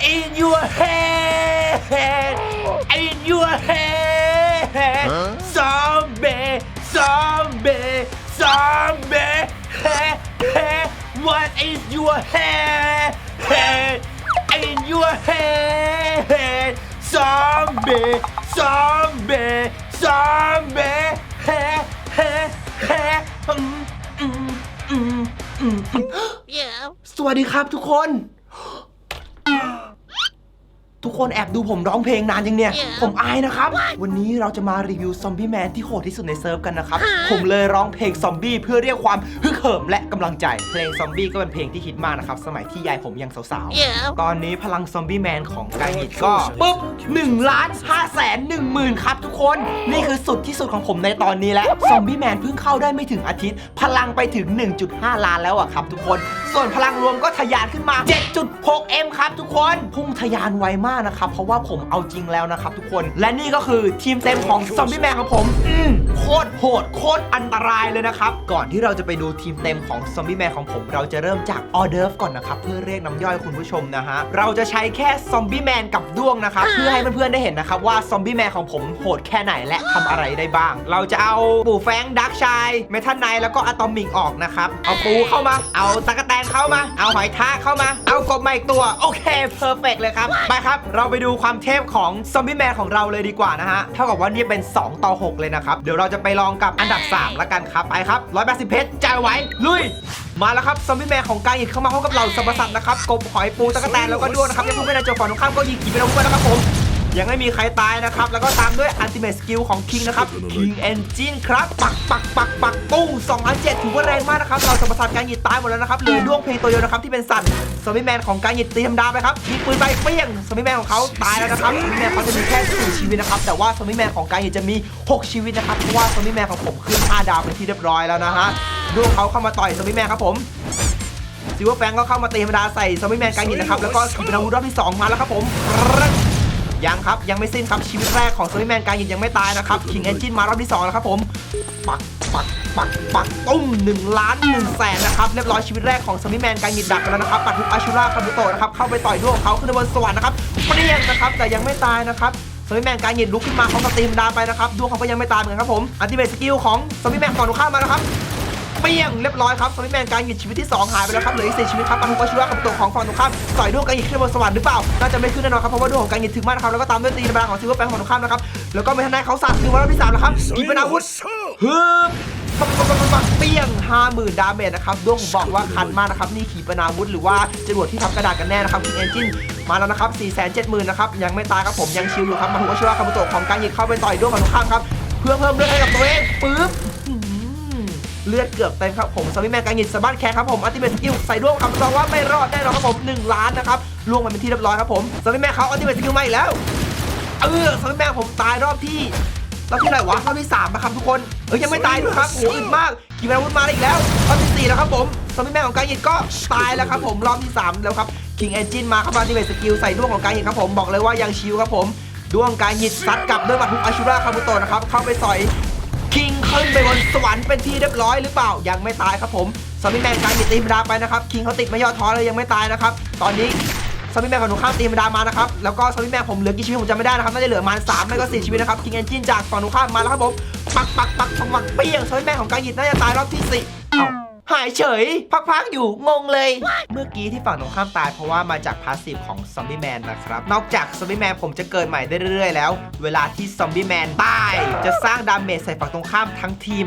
in your head in your head zombie zombie zombie hey hey what is your head head in your head zombie zombie zombie hey hey hey อืมอืมอืมอืมอืม Yeah. สวัสดีครับทุกคน ทุกคนแอบดูผมร้องเพลงนานยังเนี่ย Yeah. ผมอายนะครับ วันนี้เราจะมารีวิวซอมบี้แมนที่โหดที่สุดในเซิร์ฟกันนะครับ ผมเลยร้องเพลงซอมบี้เพื่อเรียกความฮึกเหิมและกำลังใจ เพลงซอมบี้ก็เป็นเพลงที่ฮิตมากนะครับ สมัยที่ยายผมยังสาวๆ Yeah. ตอนนี้พลังซอมบี้แมนของกายหิตก็ปุ๊บ1ล้าน5แสน1หมื่นครับทุกคน นี่คือสุดที่สุดของผมในตอนนี้แล้ว ซอมบี้แมนเพิ่งเข้าได้ไม่ถึงอาทิตย์ พลังไปถึง 1.5 ล้านแล้วอะครับทุกคน ส่วนพลังรวมก็ทะยานขึ้นมา 7.6 M ครับทุกคน พุ่งทะยานไวมากนะครับ เพราะว่าผมเอาจริงแล้วนะครับทุกคน และนี่ก็คือทีมเต็มของซอมบี้แมนของผม อืมโคตรโหด โคตรอันตรายเลยนะครับ ก่อนที่เราจะไปดูทีมเต็มของซอมบี้แมนของผม เราจะเริ่มจากออเดิร์ฟก่อนนะครับ เพื่อเรียกน้ำย่อยคุณผู้ชมนะฮะ เราจะใช้แค่ซอมบี้แมนกับด้วงนะครับ เพื่อให้เพื่อนๆได้เห็นนะครับว่าซอมบี้แมนของผมโหดแค่ไหนและทำอะไรได้บ้าง เราจะเอาปู่แฟงดักชาย เมทัลไนแล้วก็อะตอมิกออกนะครับ เอาปูเข้ามา เอาตะกแตนเข้ามา เอาหอยทากเข้ามา เอากบมาอีกตัว โอเคเพอร์เฟกเลยครับไปครับ เราไปดูความเทพของซอมบี้แมนของเราเลยดีกว่านะฮะ เท่ากับว่านี่เป็น 2 ต่อ 6 เลยนะครับ เดี๋ยวเราจะไปลองกับอันดับ 3 ละกันครับ ไปครับ180เพชรจ่ายไว้ลุย มาแล้วครับซอมบี้แมนของกายอิดเข้ามาพร้อมกับเหล่าสรรพสัตว์นะครับกบหอยปูตะกแตนแล้วก็ด้วงนะครับยังพูดไม่ได้เจอฝั่งตรงข้ามก็ยิงขี่ไปแล้วด้วยนะครับผม ยังไม่มีใครตายนะครับ แล้วก็ตามด้วย Ultimate Skill ของ King นะครับ King Engine ครับ ปักปักปักปักปุ้ง2ล้าน7ถือว่าแรงมากนะครับ เราสมประสานการหยิดตายหมดแล้วนะครับ เหลือด้วงเพลงตัวเดียวนะครับที่เป็นสัตว์สมิแมนของการหยิดตีธรรมดาไปครับยิงปืนไปเปี้ยงสมิแมนของเขาตายแล้วนะครับสมิแมนเขาจะมีแค่4ชีวิตนะครับ แต่ว่าสมิแมนของการหยิดจะมี 6 ชีวิตนะครับเพราะว่าสมิแมนของผมขึ้น5ดาวเป็นที่เรียบร้อยแล้วนะฮะด้วงเขาเข้ามาต่อยสมิแมนครับผมซิลเวอร์แฟงก็เข้ามาตีธรรมดาใส่ซอมบี้แมนการยินนะครับ แล้วก็ขีปนาวุธรอบที่ 2 มาแล้วครับผม ยังครับ ยังไม่สิ้นครับ ชีวิตแรกของซอมบี้แมนการยินยังไม่ตายนะครับคิงเอนจินมารอบที่2แล้วครับผม ปักปักปักปักตุ้ม1ล้าน1แสนนะครับเรียบร้อยชีวิตแรกของซอมบี้แมนการยินดักไปแล้วนะครับปัดทุกอาชูราคาบุโตะนะครับเข้าไปต่อยด้วงเขาขึ้นบนสวรรค์นะครับเปรี้ยงนะครับแต่ยังไม่ตายนะครับซอมบี้แมนการยินลุกขึ้นมาเขาก็ตีมดาไปนะครับดวงเขาก็ยังไม่ตายเหมือนกันครับผมอัลติเมทสกิลของซอมบี้แมนฝั่งตรงข้ามมาแล้วครับ เปี้ยงเรียบร้อยครับซอมบี้แมนการหยิบชีวิตที่2หายไปแล้วครับเหลืออีกสี่ชีวิตครับปานุกาชูระกับตัวของฝั่งตรงข้ามต่อยด้วงการหยิบขึ้นบนสวรรค์หรือเปล่าน่าจะไม่ขึ้นแน่นอนครับเพราะว่าด้วงของการหยิบถึงมากนะครับแล้วก็ตามด้วยตีธรรมดาของซิลเวอร์แฟงฝั่งตรงข้ามนะครับแล้วก็เมทันไนเขาสัตว์คือวันรอบที่สามแล้วครับหยิบเป็นอาวุธฮึบปักปักปักปักปักเปี้ยงห้าหมื่นดาเมจนะครับด้วงผมบอกว่าคันมากนะครับนี่ขีปนาวุธหรือว่าจรวดที่ทับกระดาษกันแน่นะครับคิงเอนจินมาแล้วนะครับ 4 7 0 0 0 0 นะครับ ยังไม่ตายครับผมยังชิลอยู่ครับมาหุกาชูระกับตัวของการหยิบเข้าไปต่อยด้วงฝั่งตรงข้ามครับเพื่อเพิ่มเลือดให้กับตัวเองปึ๊บ เลือดเกือบเต็มครับผมซอมบี้แมนกังหินสะบัดแคร์ครับผมอัลติเมทสกิลใส่ร่วงคำตอบว่าไม่รอดแน่นอนครับผม1ล้านนะครับล่วงมาเป็นที่เรียบร้อยครับผมซอมบี้แมนเขาอัลติเมทสกิลมาอีกแล้วเออซอมบี้แมนผมตายรอบที่รอบที่ไหนวะรอบที่3นะครับทุกคนเอ้ยยังไม่ตายด้วยครับโหอึดมากกีแมนวุฒมาอีกแล้วรอบที่สี่แล้วครับผมซอมบี้แมนของกังหินก็ตายแล้วครับผมรอบที่สามแล้วครับคิงเอนจินมาครับอัลติเมทสกิลใส่ร่วงของกังหินครับผมบอกเลยว่ายังชิลครับผมดวงการหยิดซัดกลับด้วยหมัดฮุกอาชูราคาบุโตะนะครับเข้าไปสอย คิงขึ้นไปบนสวรรค์เป็นที่เรียบร้อยหรือเปล่ายังไม่ตายครับผมซอมบี้แมนการหยิบตีมดาไปนะครับคิงเขาติดไม่ย่อท้อเลยยังไม่ตายนะครับตอนนี้ซอมบี้แมนของหนูข้ามตีมดามานะครับแล้วก็ซอมบี้แมนผมเหลือกี่ชีวิตผมจำไม่ได้นะครับน่าจะเหลือประมาณ3ไม่ก็สี่ชีวิตนะครับคิงเอนจินจากฝั่งหนูข้ามมาแล้วครับผมปักปักปักปักปักเปี้ยงซอมบี้แมนของการหยิดน่าจะตายรอบที่สี่ หายเฉย พักๆอยู่งงเลย เมื่อกี้ที่ฝั่งตรงข้ามตายเพราะว่ามาจากพาสซีฟของซอมบี้แมนนะครับ นอกจากซอมบี้แมนผมจะเกิดใหม่ได้เรื่อยๆแล้ว เวลาที่ซอมบี้แมนตาย จะสร้างดาเมจใส่ฝั่งตรงข้ามทั้งทีม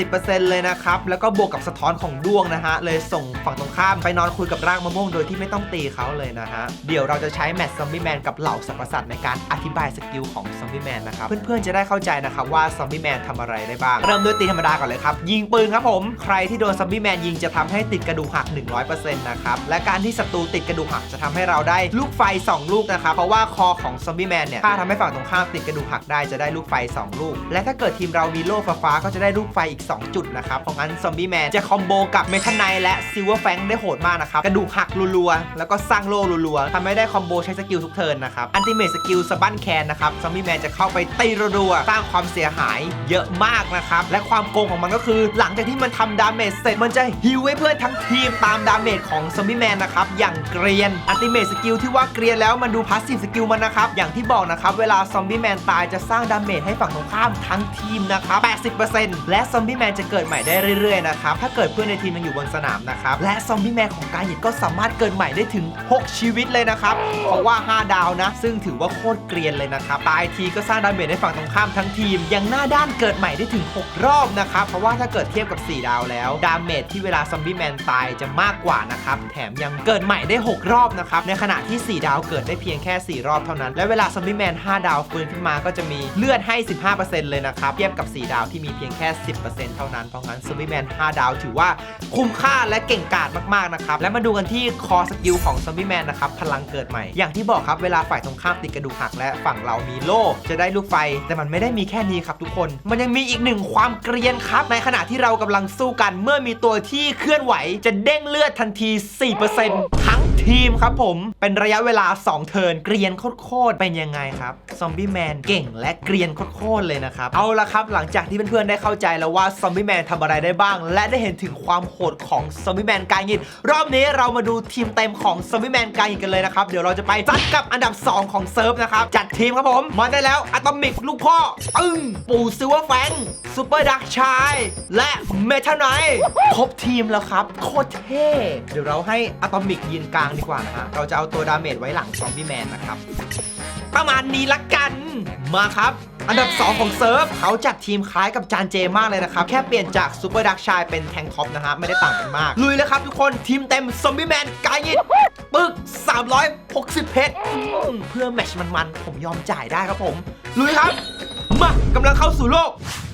80%เลยนะครับ แล้วก็บวกกับสะท้อนของดวงนะฮะ เลยส่งฝั่งตรงข้ามไปนอนคุยกับร่างมะม่วงโดยที่ไม่ต้องตีเขาเลยนะฮะ เดี๋ยวเราจะใช้แมทซอมบี้แมนกับเหล่าสรรพสัตว์ในการอธิบายสกิลของซอมบี้แมนนะครับ เพื่อนๆจะได้เข้าใจนะครับว่าซอมบี้แมนทำอะไรได้บ้าง เริ่มด้วยตีธรรมดาก่อนเลยครับ ยิงปืนครับผม ใครที่โดนซอมบีแมนยิงจะทำให้ติดกระดูกหัก 100%นะครับ และการที่ศัตรูติดกระดูกหักจะทำให้เราได้ลูกไฟ 2 ลูกนะครับ เพราะว่าคอของซอมบี้แมนเนี่ยถ้าทำให้ฝั่งตรงข้ามติดกระดูกหักได้จะได้ลูกไฟ 2 ลูก และถ้าเกิดทีมเรามีโล่ฟ้าๆก็จะได้ลูกไฟอีก 2 จุดนะครับ เพราะงั้นซอมบี้แมนจะคอมโบกับเมทันไนและซิลเวอร์แฟงได้โหดมากนะครับ กระดูกหักรัวๆ แล้วก็สร้างโล่รัวๆทำให้ได้คอมโบใช้สกิลทุกเทิร์นนะครับ อันติเมทสกิลสะบั้นแคนนะครับซอมบี้แมนจะเข้าไปตีรัวๆ สร้างความเสียหายเยอะมากนะครับ และความโกงของมันก็คือ หลังจากที่มันทำดาเมจเสร็จมันมันจะฮิวให้เพื่อนทั้งทีมตามดาเมจของซอมบี้แมนนะครับ อย่างเกรียนอัติเมทสกิลที่ว่าเกรียนแล้วมันดูพาสซีฟสกิลมันนะครับ อย่างที่บอกนะครับ เวลาซอมบี้แมนตายจะสร้างดาเมจให้ฝั่งตรงข้ามทั้งทีมนะครับ 80%และซอมบี้แมนจะเกิดใหม่ได้เรื่อยๆนะครับ ถ้าเกิดเพื่อนในทีมยังอยู่บนสนามนะครับ และซอมบี้แมนของกายหยิก็สามารถเกิดใหม่ได้ถึง 6 ชีวิตเลยนะครับ เพราะว่า 5 ดาวนะ ซึ่งถือว่าโคตรเกรียนเลยนะครับ ตายทีก็สร้างดาเมจให้ฝั่งตรงข้ามทั้งทีม ยังหน้าด้านเกิดใหม่ได้ถึง 6 รอบนะครับ เพราะว่าถ้าเกิดเทียบกับ 4 ดาวแล้ว ดาเมจที่เวลาซอมบี้แมนตายจะมากกว่านะครับ แถมยังเกิดใหม่ได้ 6 รอบนะครับ ในขณะที่ 4 ดาวเกิดได้เพียงแค่ 4 รอบเท่านั้น และเวลาซอมบี้แมน5 ดาวฟื้นขึ้นมาก็จะมีเลือดให้ 15%เลยนะครับ เทียบกับ 4 ดาวที่มีเพียงแค่ 10%เท่านั้น เพราะงั้นซอมบี้แมน5 ดาวถือว่าคุ้มค่าและเก่งกาจมากๆนะครับ และมาดูกันที่คอสกิลของซอมบี้แมนนะครับ พลังเกิดใหม่ อย่างที่บอกครับ เวลาฝ่ายตรงข้ามติดกระดูกหักและฝั่งเรามีโล่จะได้ลูกไฟ แต่มันไม่ได้มีแค่นี้ครับทุกคน มันยังมีอีกหนึ่งความเกรียนครับ ในขณะที่เรากำลังสู้กันเมื่อมีตัวที่เคลื่อนไหวจะเด้งเลือดทันที 4% ทีมครับผม เป็นระยะเวลา 2 เทิร์นเกรียนโคตรๆเป็นยังไงครับซอมบี้แมนเก่งและเกรียนโคตรๆเลยนะครับ เอาละครับหลังจากที่เพื่อนๆได้เข้าใจแล้วว่าซอมบี้แมนทำอะไรได้บ้าง และได้เห็นถึงความโหดของซอมบี้แมนกายยินรอบนี้เรามาดูทีมเต็มของซอมบี้แมนกายยินกันเลยนะครับ เดี๋ยวเราจะไปซัดกับอันดับ 2 ของเซิร์ฟนะครับ จัดทีมครับผมมาได้แล้วอะตอมิกลูกพ่ออึ้งปู่ซิลเวอร์แฟงซูเปอร์ดักชายและเมทัลไนครบทีมแล้วครับโคตรเท่เดี๋ยวเราให้อะตอมิกยืนกลางดีกว่านะฮะ เราจะเอาตัวดาเมจไว้หลังซอมบี้แมนนะครับ ประมาณนี้ละกัน มาครับ อันดับ 2 ของเซิร์ฟเขาจัดทีมคล้ายกับจานเจมากเลยนะครับ แค่เปลี่ยนจากซูเปอร์ดักชายเป็นแทงท็อปนะฮะ ไม่ได้ต่างกันมาก ลุยเลยครับทุกคนทีมเต็มซอมบี้แมนกายิดปึก 360 เพชร เพื่อแมชมันๆผมยอมจ่ายได้ครับผม ลุยครับ มากำลังเข้าสู่โลก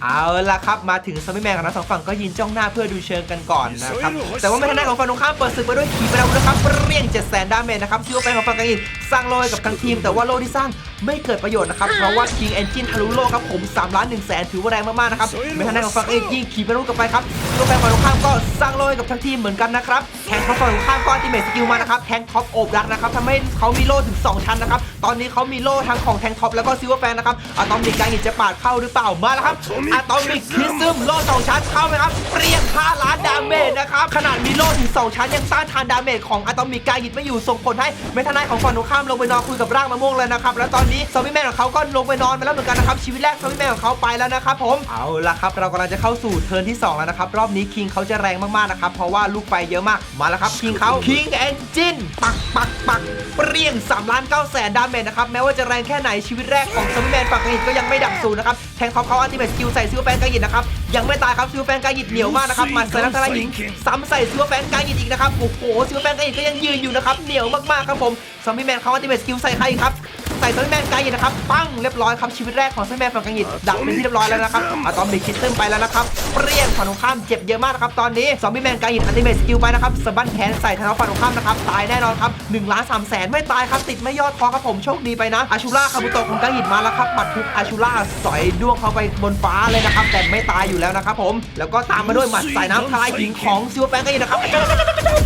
เอาละครับมาถึงซอมบี้แมนกับทั้งสองฝั่งก็ยืนจ้องหน้าเพื่อดูเชิงกันก่อนนะครับแต่ว่าไม่ทันได้ของฝั่งตรงข้ามเปิดศึกไปด้วยขีปนาวุธนะครับเรียง7 0 0 0 0ดาเมจนะครับซิวแฟนของฝั่งกันอีกสร้างโลให้กับทั้งทีม แต่ว่าโลที่สร้างไม่เกิดประโยชน์นะครับเพราะว่า King Engine ทะลุโลครับผม3ล้าน1แสนถือว่าแรงมากๆนะครับไม่ทันได้ของฝั่งเอกยิงขีปนาวุธกลับไปครับซิวแฟนฝั่งตรงข้ามก็สร้างโลให้กับทั้งทีมเหมือนกันนะครับแทงท็อปฝั่งตรงข้ามก็อัลติเมทสกิลมานะครับแทงท็อปโอบรัดนะครับทำให้เขามีโล่ถึง 2 ชั้นนะครับตอนนี้เขามีโล่ทั้งของแทงท็อปแล้วก็ซิลเวอร์แฟนนะครับอะตอมิกการหินจะปาดเข้าหรือเปล่ามาแล้วครับอะตอมิกพิซึมโล่สองชั้นเข้าไหมครับ เปรี้ยง5ล้านดาเมจนะครับ ขนาดมีโล่ถึง2ชั้นยังต้านทานดาเมจของอะตอมิกการหินไม่อยู่ส่งผลให้เมทานายของฝั่งตรงข้ามลงไปนอนคุยกับร่างมะม่วงเลยนะครับ แล้วตอนนี้ซอมบี้แมนของเขาก็ลงไปนอนไปแล้วเหมือนกันนะครับ ชีวิตแรกซอมบี้แมนของเขาไปแล้วนะครับผม เอาละครับ เรากำลังจะเข้าสู่เทิร์นที่สองแล้วนะครับ รอบนี้คิงเขาจะแรงมากๆนะครับ เพราะว่าลูกไฟเยอะมาก มาแล้วครับคิงเขา King Engine ปักปักปักเปรี้ยง3ล้าน9แสนดาเมจนะครับ แม้ว่าจะแรงแค่ไหนชีวิตแรกของซอมบี้แมนฝั่งกายิก็ยังไม่ดับสูนะครับแทงท็อปเขาอัลติเมทสกิลใส่ซิลแฟนกายิดนะครับยังไม่ตายครับซิลแฟนกายิดเหนียวมากนะครับมาใส่นักทลายหญิงซ้ำใส่ซิลแฟนกายิดอีกนะครับโอ้โหซิลแฟนกายิดก็ยังยืนอยู่นะครับเหนียวมากๆครับผม ซอมบี้แมนเขาอัติเมทสกิลใส่ใครอีกครับใส่ซอมบี้แมนกายิดนะครับปั้งเรียบร้อยครับชีวิตแรกของซอมบี้แมนฝั่งกายิดดับเป็นที่เรียบร้อยแล้วนะครับอะตอมบิกคิดซึมไปแล้วนะครับเปรี้ยงฝั่งตรงข้ามเจ็บเยอะมากนะครับตอนนี้ซอมบี้แมนกายิดอัติเมทสกิลไปนะครับสะบั้นแขนใส่ทางฝั่งตรงข้ามนะครับตายแน่นอนครับ1ล้าน3แสนไม่ตายครับติดไม่ยอดคอครับผมโชคดีไปนะอาชูล่าคาบุโตะของกายิดมาแล้วครับหมัดทุกอาชูล่าสอยด้วงเข้าไปบนฟ้าเลยนะครับแต่ไม่ตายอยู่แล้วนะครับผมแล้วก็ตามมาด้วยหมัดสายน้ำทลายหญิงของซิวแฟนกายิดนะครับ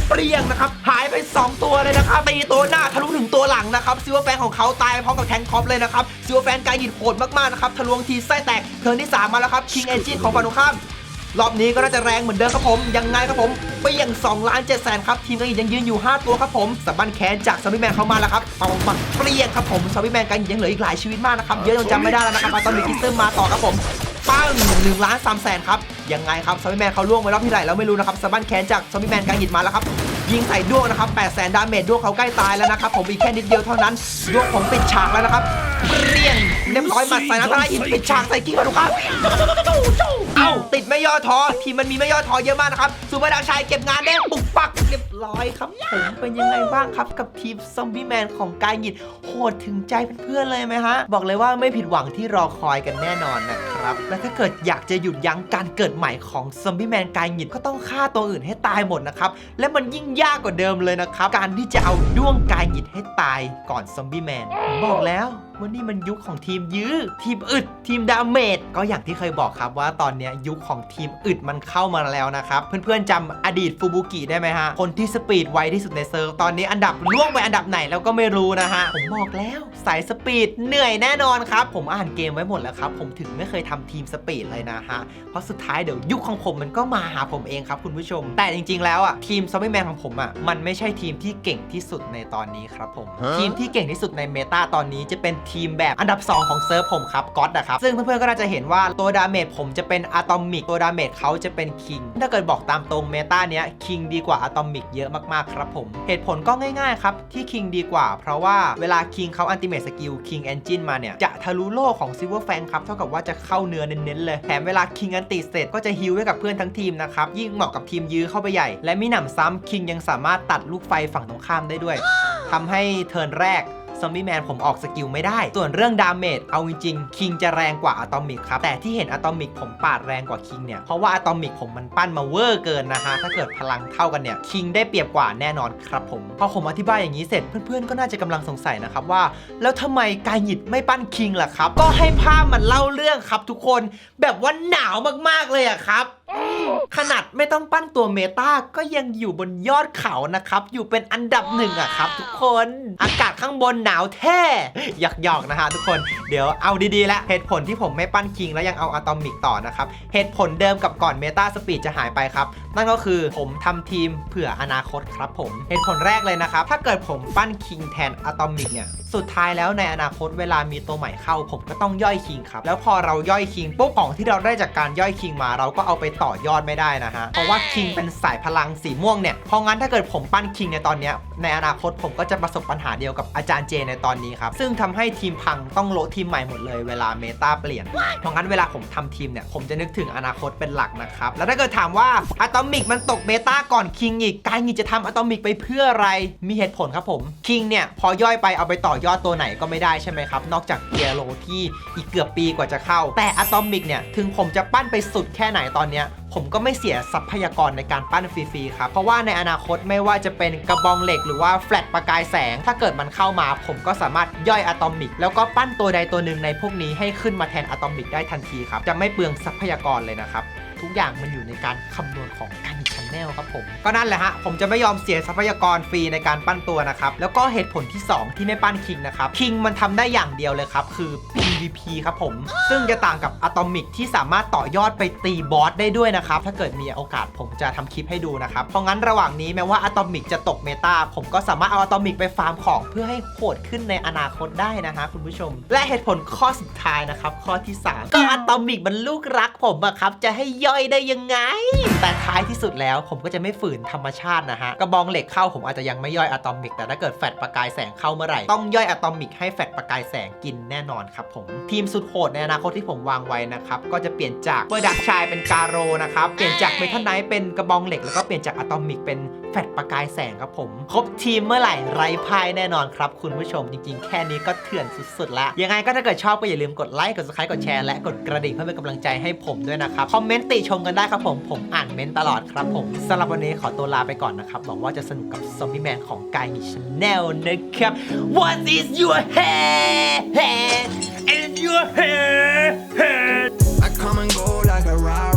เปรี้ยงนะครับหายไป 2 ตัวเลยนะครับตีตัวหน้าทะลุถึงตัวหลังนะครับซิวแฟนของเขาตายพร้อมกับแทงท็อปเลยนะครับซิวแฟนกายิดโหดมากๆนะครับทะลวงทีไส้แตกเทิร์นที่สามมาแล้วครับคิงเอนจินของฝั่งตรงข้ามรอบนี้ก็น่าจะแรงเหมือนเดิมครับผม ยังไงครับผมไปอยัง2ล้าน7แสนครับ ทีมกันอีกยังยืนอยู่ 5 ตัวครับผมสะบันแขนจากซอมบี้แมนเข้ามาแล้วครับปังปังเปรี้ยงครับผมซอมบี้แมนกันยังเหลืออีกหลายชีวิตมากนะครับ เยอะจนจำไม่ได้แล้วนะครับมาตอนนี้คิสเตอร์มาต่อครับผม ปั้งหนึ่งล้านสามแสนครับ ยังไงครับซอมบี้แมนเขาล่วงไปรอบที่ไหนแล้วไม่รู้นะครับสะบันแขนจากซอมบี้แมนกางหยิดมาแล้วครับ ยิงใส่ด้วงนะครับ8แสนดาเมจด้วงเขาใกล้ตายแล้วนะครับผมอีกแค่นิดเดียวเท่านั้นด้วงผมปิดฉากแล้วนะครับเปรี้ยง เรียบร้อยหมัดใส่น้ำตาลหินปิดฉากใส่กิ้งมาดูครับเอ้าติดไม่ย่อท้อทีมมันมีไม่ย่อท้อเยอะมากนะครับซูเปอร์ดักชัยเก็บงานได้ปุกปักเรียบร้อยครับผมเป็นยังไงบ้างครับกับทีมซอมบี้แมนของกายหยิดโหดถึงใจเพื่อนๆเลยไหมฮะ บอกเลยว่าไม่ผิดหวังที่รอคอยกันแน่นอนนะครับ และถ้าเกิดอยากจะหยุดยั้งการเกิดใหม่ของซอมบี้แมนกายหยิดก็ต้องฆ่าตัวอื่นให้ตายหมดนะครับและมันยิ่งยากกว่าเดิมเลยนะครับ การที่จะเอาด้วงกายหยิดให้ตายก่อนซอมบี้แมนผมบอกแล้ว ว่านี่มันยุคของทีมยื้อ ทีมอึด ทีมดาเมจก็อย่างที่เคยบอกครับว่าตอนเนี้ยยุคของทีมอึดมันเข้ามาแล้วนะครับ เพื่อนๆจำอดีตฟูบุกิได้ไหมฮะ คนที่สปีดไวที่สุดในเซิร์ฟตอนนี้อันดับล่วงไปอันดับไหนแล้วก็ไม่รู้นะฮะ ผมบอกแล้วสายสปีดเหนื่อยแน่นอนครับ ผมอ่านเกมไว้หมดแล้วครับ ผมถึงไม่เคยทำทีมสปีดเลยนะฮะ เพราะสุดท้ายเดี๋ยวยุคของผมมันก็มาหาผมเองครับคุณผู้ชม แต่จริง ๆ แล้วอะทีมซอมบี้แมนของผมอะมันไม่ใช่ทีมที่เก่งที่สุดในตอนนี้ครับผมทีมที่เก่งที่สุดในเมตาตอนนี้จะเป็นทีมแบบอันดับ 2 ของเซิร์ฟผมครับก็อตนะครับ ซึ่งเพื่อนๆก็น่าจะเห็นว่าตัวดาเมจผมจะเป็นอะตอมิกตัวดาเมจเขาจะเป็นคิงถ้าเกิดบอกตามตรงเมตาเนี้ยคิงดีกว่าอะตอมิกเยอะมากๆครับผมเหตุผลก็ง่ายๆครับที่คิงดีกว่า เพราะว่าเวลาคิงเขาอันติเม e สกิลคิงเอนจินมาเนี่ยจะทะลุโลกของซิลเวอร์แฟงครับเท่ากับว่าจะเข้าเนื้อเน้นๆเลยแถมเวลาคิงอันติเสร็จก็จะฮิลให้กับเพื่อนทั้งทีมนะครับยิ่งเหมาะกับทีมยื้อเข้าไปใหญ่ และมีหนำซ้ำคิงยังสามารถตัดลูกไฟฝั่งตรงข้ามได้ด้วยทำให้เทิร์นแรก ซอมบี้แมนผมออกสกิลไม่ได้ ส่วนเรื่องดาเมจเอาจริงๆคิงจะแรงกว่าอะตอมิกครับ แต่ที่เห็นอะตอมิกผมปาดแรงกว่าคิงเนี่ย เพราะว่าอะตอมิกผมมันปั้นมาเวอร์เกินนะฮะ ถ้าเกิดพลังเท่ากันเนี่ย คิงได้เปรียบกว่าแน่นอนครับผม พอผมอธิบายอย่างนี้เสร็จเพื่อนๆ ก็น่าจะกำลังสงสัยนะครับว่า แล้วทำไมกายหยิดไม่ปั้นคิงล่ะครับ ก็ให้ภาพมันเล่าเรื่องครับทุกคน แบบว่าหนาวมากๆเลยอะครับ ขนาดไม่ต้องปั้นตัวเมตาก็ยังอยู่บนยอดเขานะครับ อยู่เป็นอันดับหนึ่งอะครับ ทุกคน อากาศข้างบนหนาวแท้หยอกๆนะฮะทุกคน เดี๋ยวเอาดีๆแล้วเหตุผลที่ผมไม่ปั้นคิงแล้วยังเอาอะตอมิกต่อนะครับ เหตุผลเดิมกับก่อนเมตาสปีดจะหายไปครับ นั่นก็คือผมทำทีมเผื่ออนาคตครับผม เหตุผลแรกเลยนะครับ ถ้าเกิดผมปั้นคิงแทนอะตอมิกเนี่ย สุดท้ายแล้วในอนาคตเวลามีตัวใหม่เข้า ผมก็ต้องย่อยคิงครับ แล้วพอเราย่อยคิงปุ๊บของที่เราได้จากการย่อยคิงมาเราก็เอาไปต่อยอดไม่ได้นะฮะ เพราะว่าคิงเป็นสายพลังสีม่วงเนี่ย เพราะงั้นถ้าเกิดผมปั้นคิงในตอนนี้ในอนาคตผมก็จะประสบปัญหาเดียวกับอาจารย์เจในตอนนี้ครับ ซึ่งทำให้ทีมพังต้องโละทีมใหม่หมดเลยเวลาเมตาเปลี่ยน เพราะงั้นเวลาผมทำทีมเนี่ยผมจะนึกถึงอนาคตเป็นหลักนะครับ แล้วถ้าเกิดถามว่าอะตอมิกมันตกเบต้าก่อนคิงอีกการงีจะทำอะตอมิกไปเพื่ออะไรมีเหตุผลครับผมคิงเนี่ยพอย่อยไปเอาไปต่อยอดตัวไหนก็ไม่ได้ใช่ไหมครับ นอกจากเกียร์โลที่อีกเกือบปีกว่าจะเข้า แต่อะตอมิกเนี่ย ถึงผมจะปั้นไปสุดแค่ไหนตอนเนี้ยผมก็ไม่เสียทรัพยากรในการปั้นฟรีๆครับ เพราะว่าในอนาคตไม่ว่าจะเป็นกระบองเหล็กหรือว่าแฟลตประกายแสง ถ้าเกิดมันเข้ามา ผมก็สามารถย่อยอะตอมิก แล้วก็ปั้นตัวใดตัวหนึ่งในพวกนี้ให้ขึ้นมาแทนอะตอมิกได้ทันทีครับ จะไม่เปลืองทรัพยากรเลยนะครับ ทุกอย่างมันอยู่ในการคำนวณของการชันแนลครับผมก็นั่นแหละฮะผมจะไม่ยอมเสียทรัพยากรฟรีในการปั้นตัวนะครับแล้วก็เหตุผลที่ 2 ที่ไม่ปั้นคิงนะครับคิงมันทำได้อย่างเดียวเลยครับคือ PVP ครับผม ซึ่งจะต่างกับอะตอมิกที่สามารถต่อยอดไปตีบอสได้ด้วยนะครับ ถ้าเกิดมีโอกาสผมจะทำคลิปให้ดูนะครับ เพราะงั้นระหว่างนี้แม้ว่าอะตอมิกจะตกเมตาผมก็สามารถเอาอะตอมิกไปฟาร์มของเพื่อให้โหดขึ้นในอนาคตได้นะฮะคุณผู้ชม และเหตุผลข้อสุดท้ายนะครับข้อที่ 3 ก็อะตอมิกมันลูกรักผมอะครับจะให้ย่อยได้ยังไง แต่ท้ายที่สุดแล้วผมก็จะไม่ฝืนธรรมชาตินะฮะกระบองเหล็กเข้าผมอาจจะยังไม่ย่อยอะตอมิกแต่ถ้าเกิดแฟดประกายแสงเข้าเมื่อไหร่ต้องย่อยอะตอมิกให้แฟดประกายแสงกินแน่นอนครับผมทีมสุดโหดในอนาคตที่ผมวางไว้นะครับ ก็จะเปลี่ยนจากเปอร์ดักชายเป็นกาโรนะครับ เปลี่ยนจากเมทัลไนท์เป็นกระบองเหล็ก แล้วก็เปลี่ยนจากอะตอมิกเป็นแฟดประกายแสงครับผม ครบทีมเมื่อไหร่ไร้พ่ายแน่นอนครับ คุณผู้ชมจริงๆ แค่นี้ก็เถื่อนสุดๆ แล้ว ยังไงก็ถ้าเกิดชอบก็อย่าลืมกดไลค์กด subscribe กดแชร์และกดกระดิ่งเพื่อเป็นกำลังใจให้ผมด้วยนะครับคอมเมนต์ติชมกันได้ครับผมผมอ่านเมนต์ตลอดครับผมสำหรับวันนี้ขอตัวลาไปก่อนนะครับหวังว่าจะสนุกกับซอมบี้แมนของกายมีชาแนลนะครับ What is your in your head. I come and go like a ride.